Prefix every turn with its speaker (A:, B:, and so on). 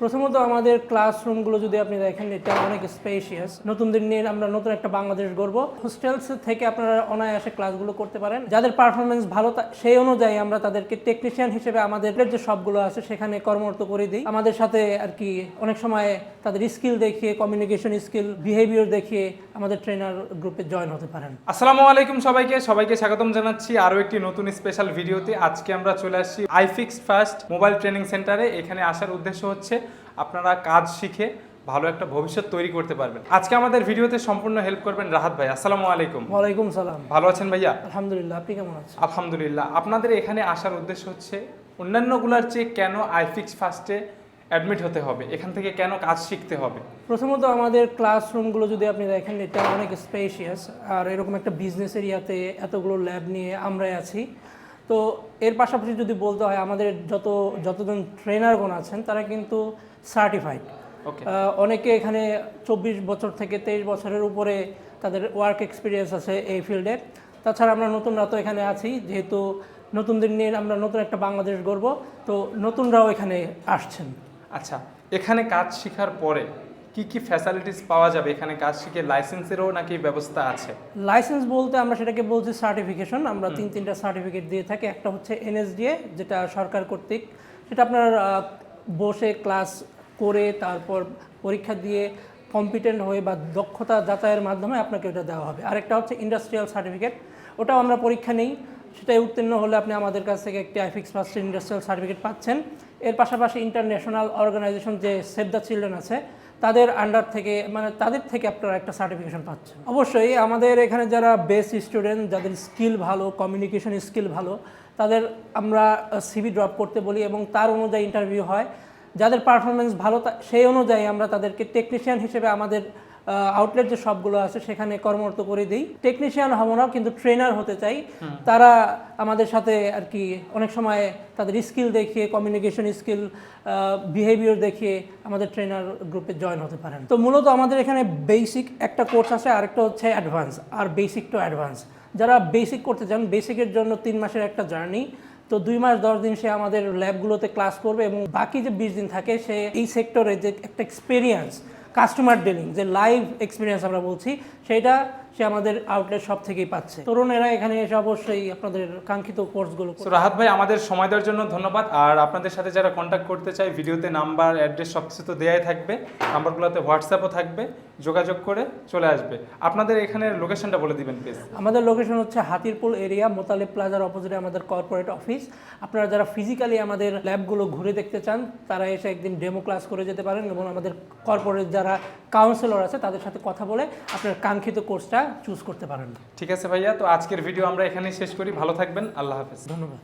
A: প্রথমত আমাদের ক্লাসরুমগুলো যদি আপনি দেখেন, এটা অনেক স্পেশিয়াস নতুনদের নিয়ে আমরা নতুন একটা বাংলাদেশ গড়ব। হোস্টেলস থেকে আপনারা অনায়াসে ক্লাসগুলো করতে পারেন। যাদের পারফরমেন্স ভালো সেই অনুযায়ী আমরা তাদেরকে টেকনিশিয়ান হিসেবে আমাদের যে সবগুলো আছে, সেখানে কর্মরত করে দিই। আমাদের সাথে আর কি অনেক সময় তাদের স্কিল দেখিয়ে কমিউনিকেশন স্কিল বিহেভিয়ার দেখিয়ে আমাদের ট্রেনার গ্রুপে জয়েন হতে পারেন।
B: আসসালামু আলাইকুম সবাইকে। সবাইকে স্বাগতম জানাচ্ছি আরও একটি নতুন স্পেশাল ভিডিওতে আজকে আমরা চলে আসছি আইফিক্স ফার্স্ট মোবাইল ট্রেনিং সেন্টারে এখানে আসার উদ্দেশ্য হচ্ছে আপনারা কাজ শিখে ভালো একটা ভবিষ্যৎ তৈরি করতে পারবেন। আজকে আমাদের ভিডিওতে সম্পূর্ণ হেল্প করবেন রাহাত ভাই। আসসালামু আলাইকুম।
A: ওয়ালাইকুম সালাম।
B: ভালো আছেন ভাইয়া?
A: আলহামদুলিল্লাহ আপনি কেমন আছেন?
B: আলহামদুলিল্লাহ। আপনাদের এখানে আসার উদ্দেশ্য হচ্ছে অন্যান্যগুলোর চেয়ে কেন আইফিক্স ফার্স্টে অ্যাডমিট হতে হবে? এখান থেকে কেন কাজ শিখতে হবে?
A: প্রথমত আমাদের ক্লাসরুমগুলো যদি আপনি দেখেন এটা অনেক স্পেশিয়াস আর এরকম একটা বিজনেস এরিয়াতে এতগুলো ল্যাব নিয়ে আমরাই আছি। তো এর পাশাপাশি যদি বলতে হয় আমাদের যত যতজন ট্রেনারগণ আছেন তারা কিন্তু সার্টিফাইড অনেকে এখানে চব্বিশ বছর থেকে তেইশ বছরের উপরে তাদের ওয়ার্ক এক্সপিরিয়েন্স আছে এই ফিল্ডে তাছাড়া আমরা নতুনরা তো এখানে আছি যেহেতু নতুনদের নিয়ে আমরা নতুন একটা বাংলাদেশ গড়ব তো নতুনরাও এখানে আসছেন।
B: আচ্ছা এখানে কাজ শেখার পরে কি কি ফ্যাসিলিটিস পাওয়া যাবে? এখানে কাজ শিখে লাইসেন্সেরও নাকি ব্যবস্থা আছে?
A: লাইসেন্স বলতে আমরা সেটাকে বলছি সার্টিফিকেশন আমরা তিন তিনটা সার্টিফিকেট দিয়ে থাকি। একটা হচ্ছে এনএসডিএ যেটা সরকার কর্তৃক। সেটা আপনার বসে ক্লাস করে তারপর পরীক্ষা দিয়ে কম্পিটেন্ট হয়ে বা দক্ষতা যাচাইয়ের মাধ্যমে আপনাকে ওটা দেওয়া হবে। আরেকটা হচ্ছে ইন্ডাস্ট্রিয়াল সার্টিফিকেট ওটাও আমরা পরীক্ষা নেই। সেটাই উত্তীর্ণ হলে আপনি আমাদের কাছ থেকে একটি আইফিক্স ফার্স্ট ইন্ডাস্ট্রিয়াল সার্টিফিকেট পাচ্ছেন। এর পাশাপাশি ইন্টারন্যাশনাল অর্গানাইজেশন যে সেভ দ্য চিলড্রেন আছে তাদের আন্ডার থেকে মানে তাদের থেকে আপনারা একটা সার্টিফিকেশন পাচ্ছেন। অবশ্যই আমাদের এখানে যারা বেস স্টুডেন্ট যাদের স্কিল ভালো কমিউনিকেশন স্কিল ভালো, তাদের আমরা সিভি ড্রপ করতে বলি এবং তার অনুযায়ী ইন্টারভিউ হয়। যাদের পারফরমেন্স ভালো সেই অনুযায়ী আমরা তাদেরকে টেকনিশিয়ান হিসেবে আমাদের আউটলেট যে সবগুলো আছে সেখানে কর্মরত করে দিই। টেকনিশিয়ান হব না কিন্তু ট্রেনার হতে চাই। তারা আমাদের সাথে আর কি অনেক সময় তাদের স্কিল দেখিয়ে কমিউনিকেশন স্কিল বিহেভিয়ার দেখিয়ে আমাদের ট্রেনার গ্রুপে জয়েন হতে পারেন। তো মূলত আমাদের এখানে বেসিক একটা কোর্স আছে আরেকটা হচ্ছে অ্যাডভান্স আর বেসিক টু অ্যাডভান্স যারা বেসিক করতে চান বেসিকের জন্য তিন মাসের একটা জার্নি তো দুই মাস দশ দিন সে আমাদের ল্যাবগুলোতে ক্লাস করবে এবং বাকি যে বিশ দিন থাকে সে এই সেক্টরে যে একটা এক্সপিরিয়েন্স কাস্টমার ডিলিং যে লাইভ এক্সপিরিয়েন্স আমরা বলছি সেটা সে আমাদের আউটলেট সব থেকেই পাচ্ছে। তরুণেরা এখানে এসে অবশ্যই আপনাদের কাঙ্ক্ষিত কোর্সগুলো
B: রাহাত ভাই আমাদের সময় দেওয়ার জন্য ধন্যবাদ। আর আপনাদের সাথে যারা কন্ট্যাক্ট করতে চায় ভিডিওতে নাম্বার অ্যাড্রেস সব কিছু তো দেওয়াই থাকবে। নাম্বারগুলোতে হোয়াটসঅ্যাপও থাকবে। যোগাযোগ করে চলে আসবে। আপনাদের এখানে লোকেশনটা বলে দিবেন প্লিজ
A: আমাদের লোকেশন হচ্ছে হাতিরপুল এরিয়া মোতালেব প্লাজার অপোজিটে আমাদের কর্পোরেট অফিস আপনারা যারা ফিজিক্যালি আমাদের ল্যাবগুলো ঘুরে দেখতে চান তারা এসে একদিন ডেমো ক্লাস করে যেতে পারেন এবং আমাদের কর্পোরেট যারা কাউন্সিলর আছে তাদের সাথে কথা বলে আপনার কাঙ্ক্ষিত কোর্সটা চুজ করতে পারেন।
B: ঠিক আছে ভাইয়া তো আজকের ভিডিও আমরা এখানেই শেষ করি। ভালো থাকবেন আল্লাহ হাফেজ।
A: ধন্যবাদ।